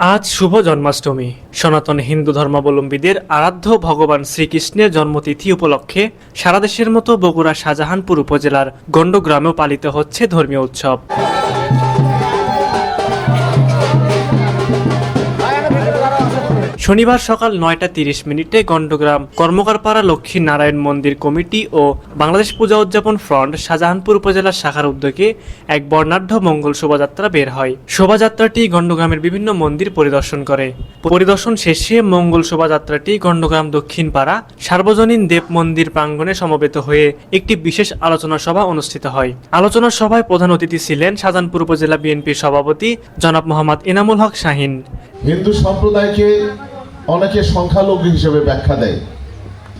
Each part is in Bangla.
আজ শুভ জন্মাষ্টমী। সনাতন হিন্দু ধর্মাবলম্বীদের আরাধ্য ভগবান শ্রীকৃষ্ণের জন্মতিথি উপলক্ষে সারা দেশের মতো বগুড়া শাহজাহানপুর উপজেলার গণ্ডগ্রামেও পালিত হচ্ছে ধর্মীয় উৎসব। শনিবার সকাল নয়টা তিরিশ মিনিটে গণ্ডগ্রাম কর্মকারপাড়া লক্ষ্মী নারায়ণ মন্দির কমিটি ও বাংলাদেশ পূজা উদযাপন ফ্রন্ট শাহজাহানপুর উপজেলা শাখার উদ্যোগে এক বর্ণাঢ্য মঙ্গল শোভাযাত্রা বের হয়। শোভাযাত্রাটি গণ্ডগ্রামের বিভিন্ন মন্দির পরিদর্শন করে। পরিদর্শন শেষে মঙ্গল শোভাযাত্রাটি গণ্ডগ্রাম দক্ষিণ পাড়া সার্বজনীন দেব মন্দির প্রাঙ্গণে সমবেত হয়ে একটি বিশেষ আলোচনা সভা অনুষ্ঠিত হয়। আলোচনা সভায় প্রধান অতিথি ছিলেন শাহজাহানপুর উপজেলা বিএনপির সভাপতি জনাব মোহাম্মদ এনামুল হক শাহিন। হিন্দু সম্প্রদায়কে অনেকে সংখ্যালঘু হিসেবে ব্যাখ্যা দেয়।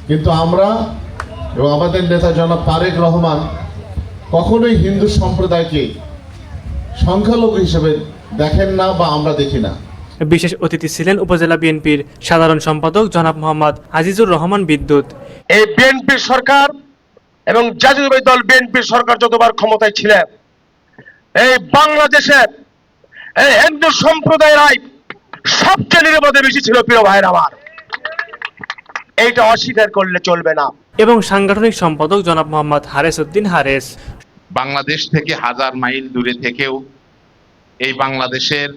কিন্তু আমরা এবং আমাদের নেতা জনাব তারেক রহমান কখনোই হিন্দু সম্প্রদায়কে সংখ্যালঘু হিসেবে দেখেন না বা আমরা দেখি না। বিশেষ অতিথি ছিলেন উপজেলা বিএনপির সাধারণ সম্পাদক জনাব মোহাম্মদ আজিজুর রহমান বিদ্যুৎ। এই বিএনপি সরকার এবং জাতীয়তাবাদী দল বিএনপি সরকার যতবার ক্ষমতায় ছিলেন এই বাংলাদেশের এই হিন্দু সম্প্রদায়ের সবচেয়ে নিরাপদে বেশি ছিল প্রিয় ভাইয়ের আমার। এইটা অস্বীকার করলে চলবে না। এবং সাংগঠনিক সম্পাদক জনাব মোহাম্মদ হারেস উদ্দিন হারেস। বাংলাদেশ থেকে হাজার মাইল দূরে থেকেও এই বাংলাদেশের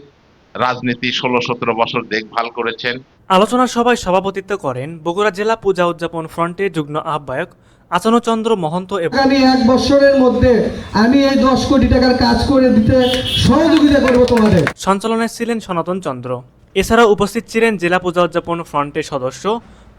রাজনীতি ষোলো সতেরো বছর দেখভাল করেছেন। আলোচনা সভায় সভাপতিত্ব করেন বগুড়া জেলা পূজা উদযাপন ফ্রন্টের যুগ্ম আহ্বায়ক আচানচন্দ্র মহন্ত এবং এক বছরের মধ্যে আমি এই দশ কোটি টাকার কাজ করে দিতে সহযোগিতা করব তোমাদের। সঞ্চালনায় ছিলেন সনাতন চন্দ্র। এছাড়াও উপস্থিত ছিলেন জেলা পূজা উদযাপন ফ্রন্টের সদস্য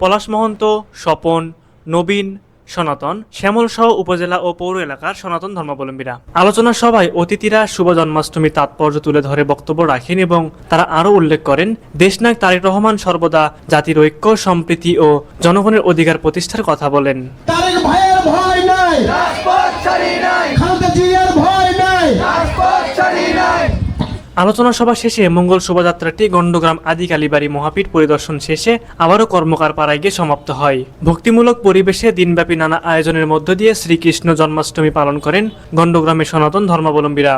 পলাশ মহন্ত স্বপন নবীন সনাতন শ্যামল সহ উপজেলা ও পৌর এলাকার সনাতন ধর্মাবলম্বীরা। আলোচনা সভায় অতিথিরা শুভ জন্মাষ্টমীর তাৎপর্য তুলে ধরে বক্তব্য রাখেন এবং তারা আরও উল্লেখ করেন দেশনায়ক তারেক রহমান সর্বদা জাতির ঐক্য সম্প্রীতি ও জনগণের অধিকার প্রতিষ্ঠার কথা বলেন। তারেক ভাইয়ের ভয় নাই খালেদা জিয়ার ভয় নাই আলোচনা সভা শেষে মঙ্গল শোভাযাত্রাটি গণ্ডগ্রাম আদি কালীবাড়ি মহাপীঠ পরিদর্শন শেষে আবারও কর্মকার পাড়ায় গিয়ে সমাপ্ত হয়। ভক্তিমূলক পরিবেশে দিনব্যাপী নানা আয়োজনের মধ্য দিয়ে শ্রীকৃষ্ণ জন্মাষ্টমী পালন করেন গণ্ডগ্রামের সনাতন ধর্মাবলম্বীরা।